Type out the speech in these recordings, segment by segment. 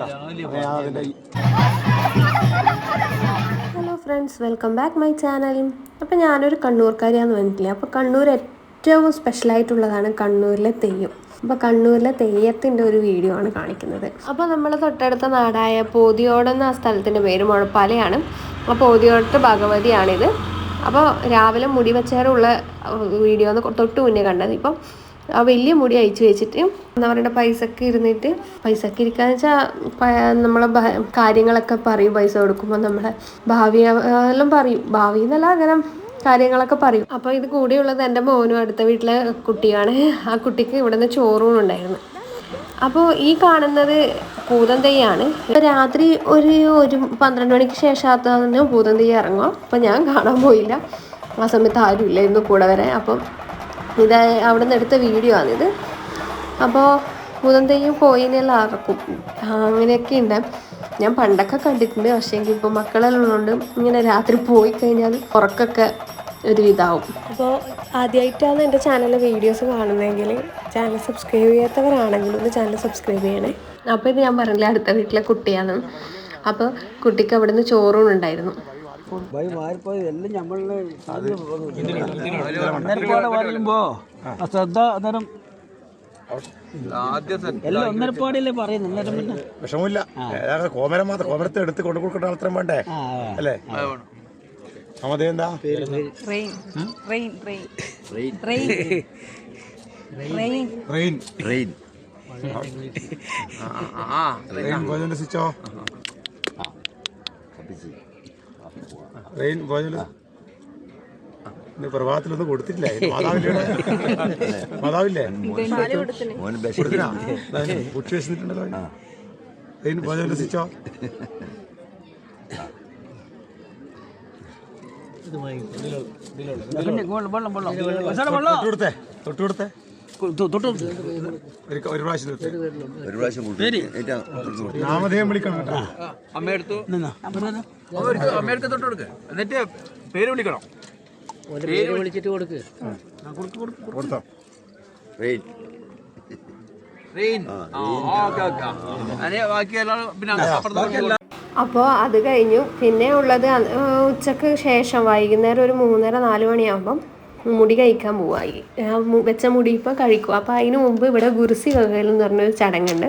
Hello friends welcome back my channel. അപ്പോൾ ഞാനൊരു കണ്ണൂർക്കാരിയാന്ന് പറഞ്ഞിട്ടില്ലേ അപ്പോൾ കണ്ണൂർ ഏറ്റവും സ്പെഷ്യലായിട്ടുള്ളതാണ് കണ്ണൂരിലെ തെയ്യം. അപ്പോൾ കണ്ണൂരിലെ തെയ്യത്തിന്റെ ഒരു വീഡിയോ ആണ് കാണിക്കുന്നത്. അപ്പോൾ നമ്മൾ തൊട്ടടുത്ത നാടായ പോതിയോടെന്ന ആ സ്ഥലത്തിന്റെ പേര് മുഴപ്പാലയാണ്. അപ്പോൾ പോതിയോടത്ത് ഭഗവതിയാണിത്. അപ്പോൾ രാവിലെ മുടി വെച്ചേറുള്ള വീഡിയോ ഒന്ന് തൊട്ട് മുന്നേ കണ്ടത്. ഇപ്പം ആ വലിയ മുടി അയച്ചു വെച്ചിട്ട് എന്താ പറയുക പൈസക്ക് ഇരുന്നിട്ട് പൈസക്ക് ഇരിക്കാന്ന് വെച്ചാൽ നമ്മളെ കാര്യങ്ങളൊക്കെ പറയും പൈസ കൊടുക്കുമ്പോൾ നമ്മളെ ഭാവി എല്ലാം പറയും. ഭാവി എന്നല്ല അങ്ങനെ കാര്യങ്ങളൊക്കെ പറയും. അപ്പോൾ ഇത് കൂടിയുള്ളത് എന്റെ മോനും അടുത്ത വീട്ടിലെ കുട്ടിയാണ്. ആ കുട്ടിക്ക് ഇവിടെ നിന്ന് ചോറൂണുണ്ടായിരുന്നു അപ്പോൾ ഈ കാണുന്നത് ഭൂതം തെയ്യാണ്. ഇപ്പൊ രാത്രി ഒരു ഒരു പന്ത്രണ്ട് മണിക്ക് ശേഷം ഭൂതം തെയ്യം ഇറങ്ങും അപ്പോൾ ഞാൻ കാണാൻ പോയില്ല. ആ സമയത്ത് ആരും ഇല്ലായിരുന്നു കൂടെ വരെ അപ്പം ഇത് അവിടെ നിന്ന് എടുത്ത വീഡിയോ ആണിത്. അപ്പോൾ മുതന്തയും കോയിനെല്ലാം അറക്കും അങ്ങനെയൊക്കെ ഉണ്ട്. ഞാൻ പണ്ടൊക്കെ കണ്ടിട്ടുണ്ട്. പക്ഷേ എങ്കിൽ ഇപ്പോൾ മക്കളെല്ലാം ഉള്ളതുകൊണ്ട് ഇങ്ങനെ രാത്രി പോയി കഴിഞ്ഞാൽ ഉറക്കൊക്കെ ഒരു ഇതാവും. അപ്പോൾ ആദ്യമായിട്ടാണ് എന്റെ ചാനലിലെ വീഡിയോസ് കാണുന്നതെങ്കിൽ ചാനൽ സബ്സ്ക്രൈബ് ചെയ്യാത്തവരാണെങ്കിൽ ഒന്ന് ചാനൽ സബ്സ്ക്രൈബ് ചെയ്യണേ. അപ്പോൾ ഇത് ഞാൻ പറഞ്ഞില്ല അടുത്ത വീട്ടിലെ കുട്ടിയാണ്. അപ്പോൾ കുട്ടിക്ക് അവിടെ നിന്ന് ചോറൂണുണ്ടായിരുന്നു ഭയ മാറിപ്പോയത് എല്ലാം നമ്മളിലെ ഒന്നരപ്പാടെ പറയുമ്പോ ആ ശ്രദ്ധ അന്നേരം എല്ലാം ഒന്നരപ്പാടില്ലേ പറയുന്നു അന്നേരം പിന്നെ വിഷമില്ല കോമരം മാത്രം കോമരത്തെ എടുത്ത് കൊണ്ടു കൊടുക്കേണ്ട ആൾത്തരം വേണ്ടേ ആ അല്ലേ എന്താ റെയിൻ റെയിൻ റെയിൻ ഭോജന സ്വിച്ചോ റെയിൻ ഇന്ന് പ്രഭാതത്തിലൊന്നും കൊടുത്തിട്ടില്ല. ഇത് മാതാവില്ലേ മാതാവില്ലേ കുട്ടി വെച്ചിട്ടുണ്ടല്ലോ റെയിൻ ഭോജന സ്വിച്ചോ പിന്നെ വെള്ളം തൊട്ട് ഒരു ഒരു പ്രാവശ്യം തൊട്ട്. ഒരു പ്രാവശ്യം നാമധേയം വിളിക്കണം അമ്മയെടുത്തു അമ്മയെടുത്ത് തൊട്ട് കൊടുക്ക്. എന്നിട്ട് പേര് വിളിക്കണം. പേര് വിളിച്ചിട്ട് കൊടുക്ക്. കൊടുത്തോ. അപ്പോൾ അത് കഴിഞ്ഞു. പിന്നെ ഉള്ളത് ഉച്ചയ്ക്ക് ശേഷം വൈകുന്നേരം ഒരു മൂന്നര നാല് മണിയാകുമ്പം മുടി കഴിക്കാൻ പോവായി വെച്ച മുടി ഇപ്പോൾ കഴിക്കും. അപ്പോൾ അതിന് മുമ്പ് ഇവിടെ ഗുരുസി കകൽ എന്ന് പറഞ്ഞൊരു ചടങ്ങുണ്ട്.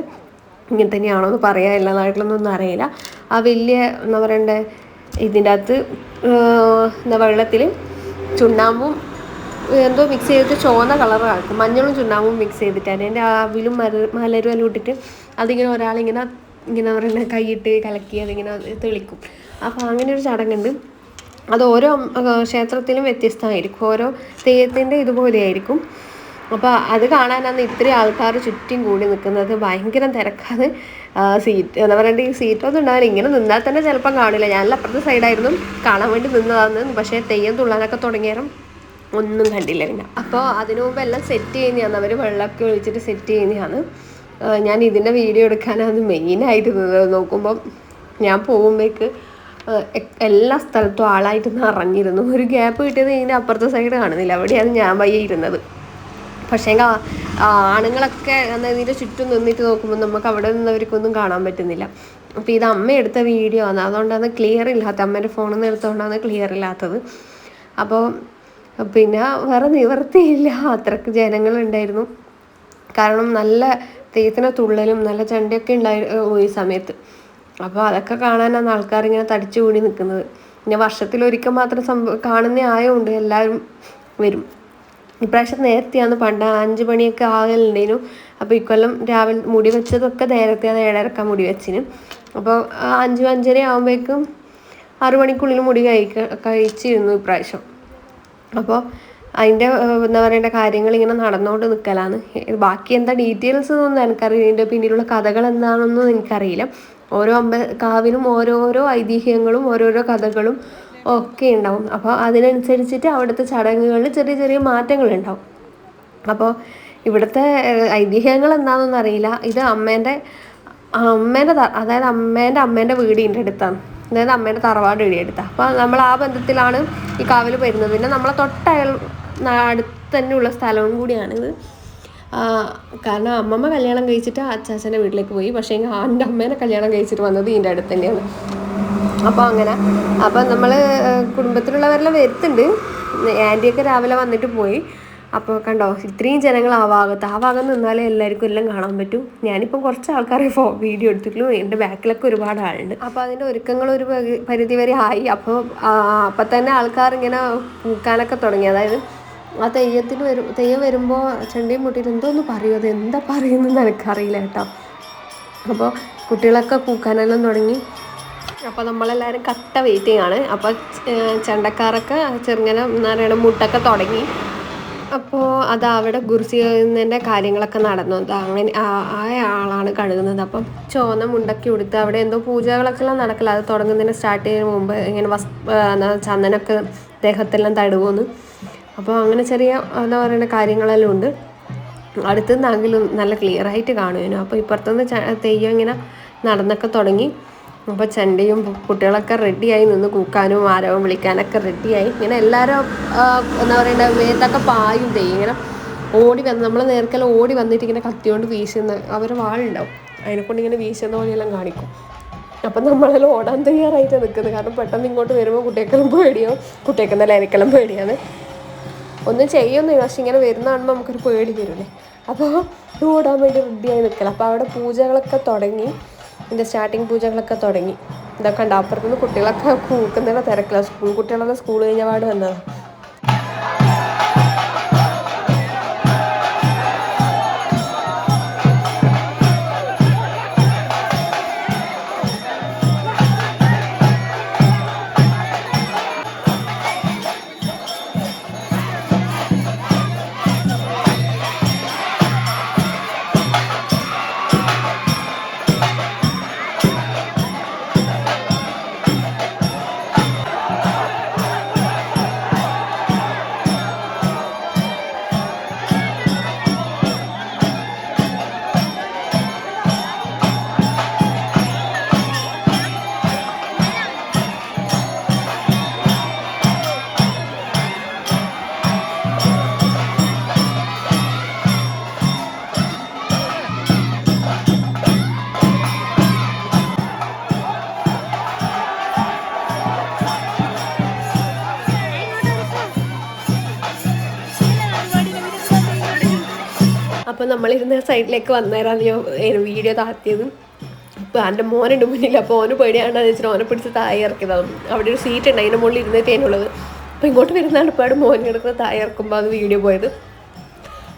ഇങ്ങനെ തന്നെയാണോ എന്ന് പറയാൻ എല്ലാ നാട്ടിലൊന്നും അറിയില്ല. ആ വലിയ എന്താ പറയണ്ടേ ഇതിന്റെ അകത്ത് എന്താ വെള്ളത്തിൽ ചുണ്ണാമ്പും എന്തോ മിക്സ് ചെയ്തിട്ട് ചുവന്ന കളറാക്കും മഞ്ഞളും ചുണ്ണാമ്പും മിക്സ് ചെയ്തിട്ട് അതിന്റെ ആവിലും മര മലരും എല്ലാം ഇട്ടിട്ട് അതിങ്ങനെ ഒരാളിങ്ങനെ ഇങ്ങനെ പറയുന്നത് കൈയിട്ട് കലക്കി അതിങ്ങനെ തെളിക്കും. അപ്പോൾ അങ്ങനെ ഒരു ചടങ്ങുണ്ട്. അത് ഓരോ ക്ഷേത്രത്തിലും വ്യത്യസ്തമായിരിക്കും. ഓരോ തെയ്യത്തിന്റെ ഇതുപോലെയായിരിക്കും. അപ്പോൾ അത് കാണാനാണ് ഇത്രയും ആൾക്കാർ ചുറ്റും കൂടി നിൽക്കുന്നത്. ഭയങ്കര തിരക്കാണ്. സീറ്റ് എന്താ പറയുക ഈ സീറ്റൊന്നും ഉണ്ടാവില്ല. ഇങ്ങനെ നിന്നാൽ തന്നെ ചിലപ്പം കാണില്ല. ഞാൻ അപ്പുറത്തെ സൈഡായിരുന്നു കാണാൻ വേണ്ടി നിന്നതാണ് പക്ഷേ തെയ്യം തുള്ളാനൊക്കെ തുടങ്ങിയാലും ഒന്നും കണ്ടില്ല പിന്നെ. അപ്പോൾ അതിനു മുമ്പ് എല്ലാം സെറ്റ് ചെയ്യുന്നതാണ്. അവർ വെള്ളമൊക്കെ ഒഴിച്ചിട്ട് സെറ്റ് ചെയ്യുന്നതാണ്. ഞാൻ ഇതിന്റെ വീഡിയോ എടുക്കാനാണ് മെയിനായിട്ട് നോക്കുമ്പം ഞാൻ പോകുമ്പോഴേക്ക് എല്ലാ സ്ഥലത്തും ആളായിട്ട് നിറഞ്ഞിരുന്നു ഒരു ഗ്യാപ്പ് കിട്ടിയത് ഇതിന്റെ അപ്പുറത്തെ സൈഡ് കാണുന്നില്ല. അവിടെയാണ് ഞാൻ വയ്യ ഇരുന്നത്. പക്ഷേ ആണുങ്ങളൊക്കെ ഇതിന്റെ ചുറ്റും നിന്നിട്ട് നോക്കുമ്പോൾ നമുക്ക് അവിടെ നിന്നവർക്കൊന്നും കാണാൻ പറ്റുന്നില്ല. അപ്പോൾ ഇത് അമ്മ എടുത്ത വീഡിയോ ആണ്. അതുകൊണ്ടാണ് ക്ലിയർ ഇല്ലാത്ത അമ്മേന്റെ ഫോണിൽ നിന്ന് എടുത്തുകൊണ്ടാണ് ക്ലിയർ ഇല്ലാത്തത്. അപ്പോൾ പിന്നെ വേറെ നിവർത്തിയില്ല. അത്രയ്ക്ക് ജനങ്ങളുണ്ടായിരുന്നു കാരണം നല്ല തേത്തിനെ തുള്ളലും നല്ല ചണ്ടയൊക്കെ ഉണ്ടായി ഈ സമയത്ത്. അപ്പോൾ അതൊക്കെ കാണാനാണ് ആൾക്കാർ ഇങ്ങനെ തടിച്ചു കൂടി നിൽക്കുന്നത് പിന്നെ വർഷത്തിലൊരിക്കൽ മാത്രം സംഭവം കാണുന്ന ആയതുകൊണ്ട് എല്ലാവരും വരും. ഇപ്രാവശ്യം നേരത്തെയാണ് പണ്ട് അഞ്ച് മണിയൊക്കെ ആകലുണ്ടേനു. അപ്പോൾ ഇക്കൊല്ലം രാവിലെ മുടി വെച്ചതൊക്കെ നേരത്തെയാണ് ഏഴരക്ക മുടി വെച്ചിന്. അപ്പോൾ അഞ്ച് അഞ്ചര ആകുമ്പോഴേക്കും ആറു മണിക്കുള്ളിൽ മുടി കഴിക്ക കഴിച്ചിരുന്നു ഇപ്രാവശ്യം. അപ്പോൾ അതിന്റെ എന്താ പറയേണ്ട കാര്യങ്ങൾ ഇങ്ങനെ നടന്നുകൊണ്ട് നിൽക്കലാണ് ബാക്കി എന്താ ഡീറ്റെയിൽസ് ഒന്നും എനിക്കറിയില്ല. ഇതിന്റെ പിന്നിലുള്ള കഥകൾ എന്താണെന്നൊന്നും എനിക്കറിയില്ല. ഓരോ അമ്പ കാവിനും ഓരോരോ ഐതിഹ്യങ്ങളും ഓരോരോ കഥകളും ഒക്കെ ഉണ്ടാവും. അപ്പോൾ അതിനനുസരിച്ചിട്ട് അവിടുത്തെ ചടങ്ങുകളിൽ ചെറിയ ചെറിയ മാറ്റങ്ങൾ ഉണ്ടാവും. അപ്പോൾ ഇവിടുത്തെ ഐതിഹ്യങ്ങൾ എന്താണെന്നൊന്നും അറിയില്ല. ഇത് അമ്മേന്റെ അമ്മേന്റെ അതായത് അമ്മേന്റെ അമ്മേന്റെ വീടിന്റെ അടുത്താണ്. അതായത് അമ്മേന്റെ തറവാട് വീട് അടുത്താണ്. അപ്പോൾ നമ്മൾ ആ ബന്ധത്തിലാണ് ഈ കാവിൽ വരുന്നത് പിന്നെ നമ്മളെ തൊട്ടയൽ അടുത്തന്നെയുള്ള അടുത്ത് തന്നെയുള്ള സ്ഥലവും കൂടിയാണിത്. കാരണം അമ്മമ്മ കല്യാണം കഴിച്ചിട്ട് അച്ചാച്ചന്റെ വീട്ടിലേക്ക് പോയി. പക്ഷേ ആന്റെ അമ്മേനെ കല്യാണം കഴിച്ചിട്ട് വന്നത് ഇതിന്റെ അടുത്ത് തന്നെയാണ്. അപ്പോൾ അങ്ങനെ. അപ്പോൾ നമ്മൾ കുടുംബത്തിലുള്ളവരെല്ലാം വരുത്തുണ്ട് ആന്റിയൊക്കെ രാവിലെ വന്നിട്ട് പോയി. അപ്പോൾ കണ്ടോ ഇത്രയും ജനങ്ങൾ ആ ഭാഗത്ത്. ആ ഭാഗം നിന്നാലേ എല്ലാവർക്കും എല്ലാം കാണാൻ പറ്റും. ഞാനിപ്പം കുറച്ച് ആൾക്കാരെ ഫോ വീഡിയോ എടുത്തിട്ടുള്ളൂ. എന്റെ ബാക്കിലൊക്കെ ഒരുപാട് ആളുണ്ട്. അപ്പോൾ അതിന്റെ ഒരുക്കങ്ങൾ ഒരു പരി- പരിധി വരെ ആയി. അപ്പോൾ അപ്പം തന്നെ ആൾക്കാർ ഇങ്ങനെ പൂക്കാനൊക്കെ തുടങ്ങി. അതായത് ആ തെയ്യത്തിൽ വരും തെയ്യം വരുമ്പോൾ ചെണ്ടിയും മുട്ടിയിട്ട് എന്തോന്ന് പറയും അത് എന്താ പറയുന്നതെന്ന് എനിക്കറിയില്ല കേട്ടോ. അപ്പോൾ കുട്ടികളൊക്കെ പൂക്കാനെല്ലാം തുടങ്ങി. അപ്പോൾ നമ്മളെല്ലാവരും കട്ട വെയിറ്റിംഗ് ആണ്. അപ്പോൾ ചെണ്ടക്കാരൊക്കെ ചെറുങ്ങനെ എന്താ പറയുക മുട്ടൊക്കെ തുടങ്ങി. അപ്പോൾ അത് അവിടെ ഗുരുസിന്റെ കാര്യങ്ങളൊക്കെ നടന്നു. അങ്ങനെ ആ- ആളാണ് കഴുകുന്നത്. അപ്പം ചോന്ന മുണ്ടക്കി ഉടുത്ത് അവിടെ എന്തോ പൂജകളൊക്കെ എല്ലാം നടക്കില്ല അത് തുടങ്ങുന്നതിന് സ്റ്റാർട്ട് ചെയ്യുന്നതിന് മുമ്പ് ഇങ്ങനെ വസ് എന്താ ചന്ദനമൊക്കെ ദേഹത്തെല്ലാം തടുവുമെന്ന് അപ്പോൾ അങ്ങനെ ചെറിയ എന്താ പറയുന്ന കാര്യങ്ങളെല്ലാം ഉണ്ട്. അടുത്ത് നിന്നെങ്കിലും നല്ല ക്ലിയർ ആയിട്ട് കാണുമായിരുന്നു അപ്പോൾ ഇപ്പുറത്തുനിന്ന് തെയ്യം ഇങ്ങനെ നടന്നൊക്കെ തുടങ്ങി. അപ്പോൾ ചെണ്ടയും കുട്ടികളൊക്കെ റെഡിയായി നിന്ന് കൂക്കാനും ആരവും വിളിക്കാനൊക്കെ റെഡിയായി ഇങ്ങനെ എല്ലാവരും എന്താ പറയണ്ട മേത്തൊക്കെ പായും തെയ്യം ഇങ്ങനെ ഓടി വന്ന് നമ്മൾ നേർക്കെല്ലാം ഓടി വന്നിട്ട് ഇങ്ങനെ കത്തിയോണ്ട് വീശുന്ന അവർ വാളുണ്ടാവും. അതിനെക്കൊണ്ട് ഇങ്ങനെ വീശുന്ന പോലെയെല്ലാം കാണിക്കും. അപ്പം നമ്മളെല്ലാം ഓടാൻ തയ്യാറായിട്ട് നിൽക്കുന്നത്. കാരണം പെട്ടെന്ന് ഇങ്ങോട്ട് വരുമ്പോൾ കുട്ടികൾക്കെല്ലാം പേടിയോ കുട്ടികൾക്കെന്നല്ല എനിക്കെല്ലാം പേടിയാണ്. ഒന്നും ചെയ്യൊന്നുമില്ല പക്ഷെ ഇങ്ങനെ വരുന്ന കാണുമ്പോൾ നമുക്കൊരു പേടി വരില്ലേ അപ്പോൾ ഓടാൻ വേണ്ടി റെഡിയായി നിൽക്കല അപ്പോൾ അവിടെ പൂജകളൊക്കെ തുടങ്ങി. ഇതിന്റെ സ്റ്റാർട്ടിങ് പൂജകളൊക്കെ തുടങ്ങി. ഇതൊക്കെ ഉണ്ട് അപ്പുറത്തുനിന്ന് കുട്ടികളൊക്കെ കൂക്കുന്നതിന്റെ തിരക്കില്ല സ്കൂൾ കുട്ടികളൊക്കെ സ്കൂൾ കഴിഞ്ഞ പാട് വന്നതാണ് അപ്പോൾ നമ്മളിരുന്ന സൈഡിലേക്ക് വന്നേരാന്ന് ഞാൻ വീഡിയോ താത്തിയത്. അപ്പോൾ എന്റെ മോനുണ്ട് മുന്നിൽ അപ്പോൾ ഓന് പേടിയാണെന്ന് വെച്ചിട്ട് ഓനെ പിടിച്ച് താഴെ ഇറക്കിയതാണ് അവിടെ ഒരു സീറ്റ് ഉണ്ട് അതിന്റെ മുകളിൽ ഇരുന്നിട്ടേനുള്ളത് അപ്പോൾ ഇങ്ങോട്ട് വരുന്നതാണ് ഇപ്പോൾ മോൻ കിടക്കുന്ന താഴെ ഇറക്കുമ്പോൾ അത് വീഡിയോ പോയത്.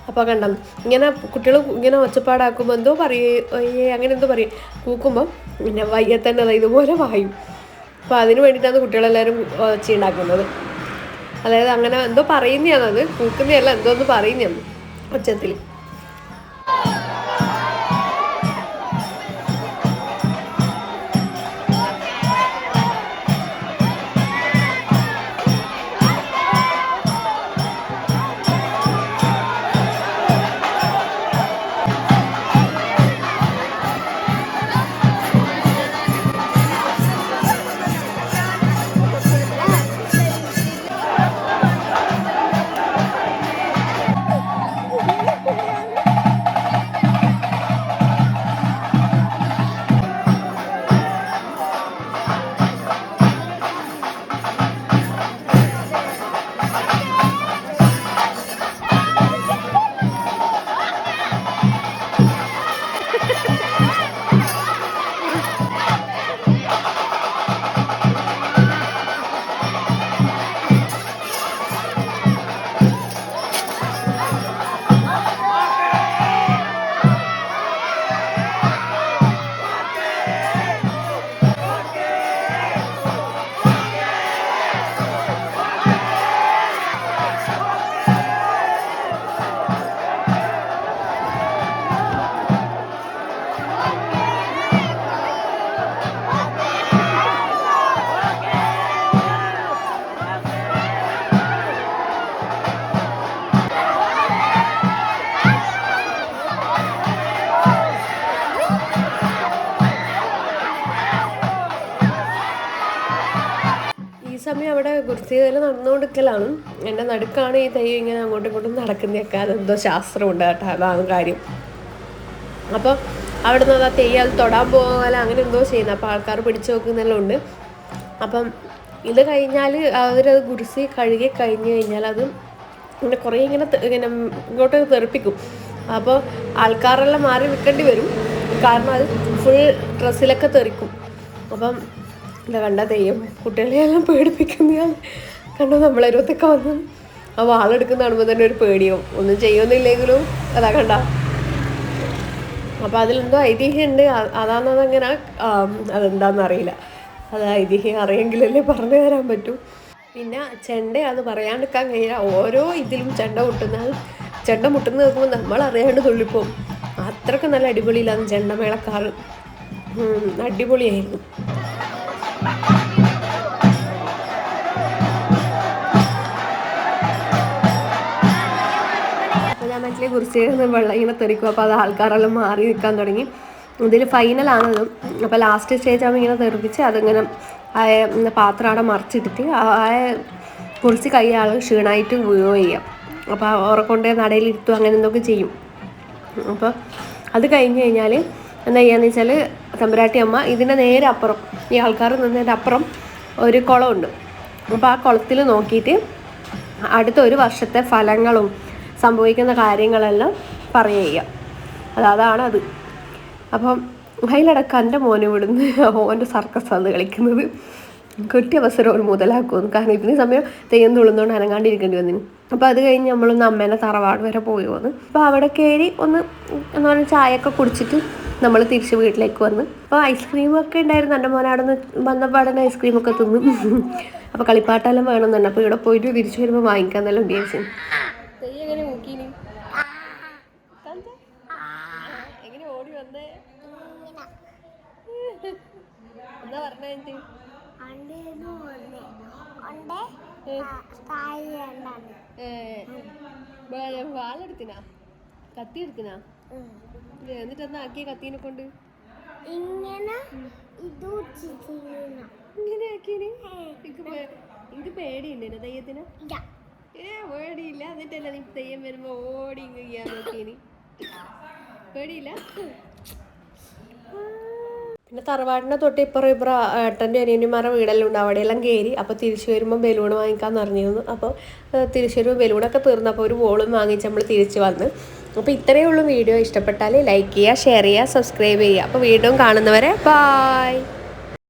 അപ്പോൾ കണ്ട ഇങ്ങനെ കുട്ടികൾ ഇങ്ങനെ ഒച്ചപ്പാടാക്കുമ്പോൾ എന്തോ പറയേ അങ്ങനെ എന്തോ പറയും. കൂക്കുമ്പോൾ പിന്നെ വയ്യത്തന്നെ അതായത് ഇതുപോലെ വായും. അപ്പോൾ അതിന് വേണ്ടിയിട്ടാണ് കുട്ടികളെല്ലാവരും ഒച്ച ഉണ്ടാക്കുന്നത് അതായത് അങ്ങനെ എന്തോ പറയുന്നതാണത് കൂക്കുന്നതല്ല എന്തോ ഒന്ന് പറയുന്നതാണ് ഒച്ചത്തിൽ. സമയം അവിടെ കുർത്തികൾ നടന്നുകൊടുക്കലാണ്. എന്റെ നടുക്കാണ് ഈ തെയ്യം ഇങ്ങനെ അങ്ങോട്ടും ഇങ്ങോട്ടും നടക്കുന്നതൊക്കെ. അതെന്തോ ശാസ്ത്രമുണ്ട് കേട്ടോ. അതാണ് കാര്യം. അപ്പോൾ അവിടെ നിന്ന് ആ തെയ്യം അത് തൊടാൻ പോകാൻ അങ്ങനെ എന്തോ ചെയ്യുന്നത് അപ്പോൾ ആൾക്കാർ പിടിച്ചു നോക്കുന്നെല്ലാം ഉണ്ട്. അപ്പം ഇത് കഴിഞ്ഞാൽ അവരത് ഗുരുസി കഴുകി കഴിഞ്ഞ് കഴിഞ്ഞാൽ അത് ഇങ്ങനെ കുറേ ഇങ്ങനെ ഇങ്ങനെ ഇങ്ങോട്ട് തെറിപ്പിക്കും. അപ്പോൾ ആൾക്കാരെല്ലാം മാറി നിൽക്കേണ്ടി വരും. കാരണം അത് ഫുൾ ഡ്രസ്സിലൊക്കെ തെറിക്കും. അപ്പം ഇത് കണ്ട തെയ്യം കുട്ടികളെയെല്ലാം പേടിപ്പിക്കുന്നതാണ് കണ്ടോ നമ്മളരുവത്തൊക്കെ വന്ന് ആ വാളെടുക്കുന്ന കാണുമ്പോൾ തന്നെ ഒരു പേടിയോ ഒന്നും ചെയ്യുന്നില്ലെങ്കിലും അതാ കണ്ട. അപ്പോൾ അതിലെന്തോ ഐതിഹ്യമുണ്ട് അതാണെന്നത് അങ്ങനെ അതെന്താണെന്ന് അറിയില്ല അത് ഐതിഹ്യം അറിയെങ്കിലല്ലേ പറഞ്ഞു തരാൻ പറ്റൂ. പിന്നെ ചെണ്ട അത് പറയാണ്ടിരിക്കാൻ കഴിയില്ല. ഓരോ ഇതിലും ചെണ്ട മുട്ടുന്നത് ചെണ്ട മുട്ടുന്ന നോക്കുമ്പോൾ നമ്മൾ അറിയാണ്ട് തുള്ളിപ്പോവും. അത്രയ്ക്ക് നല്ല അടിപൊളിയിലാണ് ചെണ്ടമേളക്കാർ അടിപൊളിയായിരുന്നു. മറ്റേ കുറിച്ച് വെള്ളം ഇങ്ങനെ തെറിക്കും. അപ്പോൾ അത് ആൾക്കാരെല്ലാം മാറി നിൽക്കാൻ തുടങ്ങി. ഇതിൽ ഫൈനലാണത് അപ്പോൾ ലാസ്റ്റ് സ്റ്റേജ് ആകുമ്പോൾ ഇങ്ങനെ തെറിപ്പിച്ച് അതിങ്ങനെ പാത്രം അവിടെ മറിച്ചിട്ടിട്ട് ആ കുറിച്ച് കൈ ആൾ ക്ഷീണമായിട്ട് ഉപയോഗം ചെയ്യാം. അപ്പോൾ കൊണ്ടുപോയി നടയിലിരുത്തും അങ്ങനെ എന്തൊക്കെ ചെയ്യും. അപ്പോൾ അത് കഴിഞ്ഞ് കഴിഞ്ഞാൽ എന്താ ചെയ്യാന്ന് വെച്ചാൽ തമ്പുരാട്ടി അമ്മ ഇതിന്റെ നേരെ അപ്പുറം ഈ ആൾക്കാർ നിന്നതിന്റെ അപ്പുറം ഒരു കുളമുണ്ട്. അപ്പോൾ ആ കുളത്തിൽ നോക്കിയിട്ട് അടുത്ത ഒരു വർഷത്തെ ഫലങ്ങളും സംഭവിക്കുന്ന കാര്യങ്ങളെല്ലാം പറയുക അത് അതാണ് അത്. അപ്പം അതിലടക്കം എന്റെ മോനെ വിടുന്ന് ഓന്റെ സർക്കസ് ആണ് കളിക്കുന്നത്. കിട്ടിയ അവസരം ഒരു മുതലാക്കുമെന്ന് കാരണം ഇതിന് സമയം തെയ്യം തുള്ളുന്നതുകൊണ്ട് അനങ്ങാണ്ടിരിക്കേണ്ടി വന്നിന്. അപ്പോൾ അത് കഴിഞ്ഞ് നമ്മളൊന്ന് അമ്മേനെ തറവാട് വരെ പോയി വന്ന്. അപ്പോൾ അവിടെ കയറി ഒന്ന് എന്ന് പറഞ്ഞാൽ ചായയൊക്കെ കുടിച്ചിട്ട് നമ്മൾ തിരിച്ച് വീട്ടിലേക്ക് വന്ന്. അപ്പോൾ ഐസ്ക്രീമൊക്കെ ഉണ്ടായിരുന്നു. എന്റെ മോനെ അവിടെ നിന്ന് വന്നപാടനെ ഐസ്ക്രീമൊക്കെ തിന്നു. അപ്പോൾ കളിപ്പാട്ടെല്ലാം വേണമെന്നുണ്ട് അപ്പോൾ ഇവിടെ പോയിട്ട് തിരിച്ചു വരുമ്പോൾ എങ്ങനെ ഓടി വന്നേ? എന്താ പറഞ്ഞ വാളെടുത്തിനാ കത്തി എടുത്തിനാ? എന്നിട്ട് എന്നാ ആക്കിയ കത്തീനെ കൊണ്ട്? ഇങ്ങനെ ഇങ്ങനെ എനിക്ക് പേടിയുണ്ട് തെയ്യത്തിന്. ഏ പേടിയില്ല. എന്നിട്ടല്ല നീ തെയ്യം വരുമ്പോ ഓടി ഇങ്ങനെ നോക്കിയനി പേടിയില്ല? പിന്നെ തറവാടിന്റെ തൊട്ട് ഇപ്പുറം ഇപ്പുറം ഏട്ടന്റെ അനിയന്മാരുടെ വീടെല്ലാം ഉണ്ട്. അവിടെയെല്ലാം കയറി അപ്പോൾ തിരിച്ചു വരുമ്പോൾ ബലൂൺ വാങ്ങിക്കാൻ നിറഞ്ഞിരുന്നു അപ്പോൾ തിരിച്ചു വരുമ്പോൾ ബലൂണൊക്കെ തീർന്നപ്പോൾ ഒരു ബോളും വാങ്ങിച്ച് നമ്മൾ തിരിച്ചു വന്ന്. അപ്പോൾ ഇത്രയേ ഉള്ളൂ വീഡിയോ. ഇഷ്ടപ്പെട്ടാൽ ലൈക്ക് ചെയ്യുക ഷെയർ ചെയ്യുക സബ്സ്ക്രൈബ് ചെയ്യുക. അപ്പോൾ വീണ്ടും കാണുന്നവരെ ബായ്